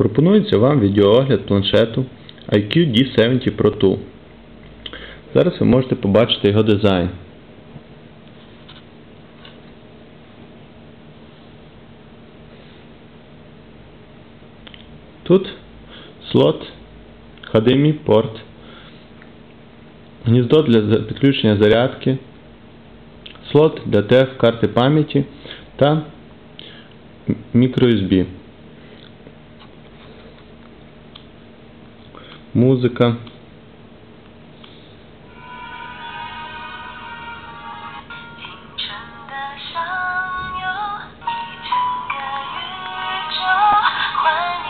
Пропонується вам відеоогляд планшету IQ D70 Pro 2. Зараз ви можете побачити його дизайн. Тут слот HDMI порт, гніздо для підключення зарядки, слот для TF карти пам'яті та microUSB. Музика.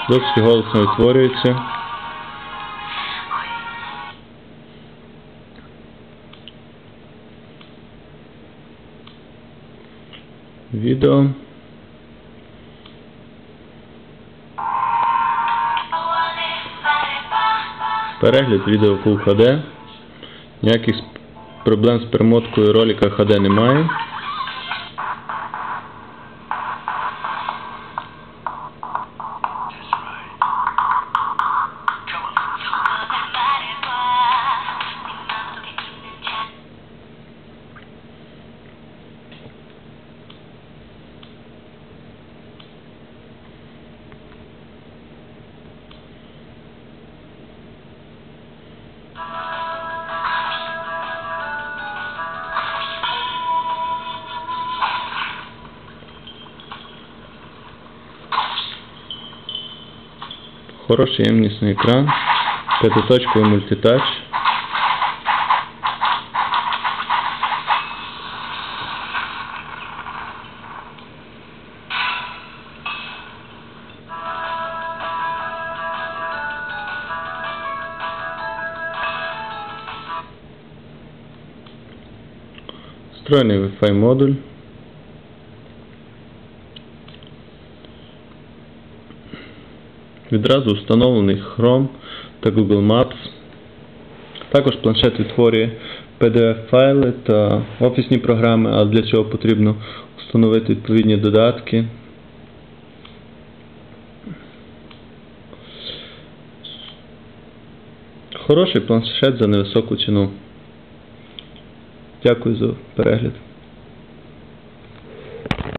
Досить голосно відтворюється. Відео. Перегляд відео Full HD. Ніяких проблем з перемоткою ролика HD немає. Хороший ємнісний екран, п'ятиточковий мультитач. Встроєний Wi-Fi модуль. Відразу встановлений Chrome та Google Maps. Також планшет відтворює PDF-файли та офісні програми, а для цього потрібно встановити відповідні додатки. Хороший планшет за невисоку ціну. Дякую за перегляд.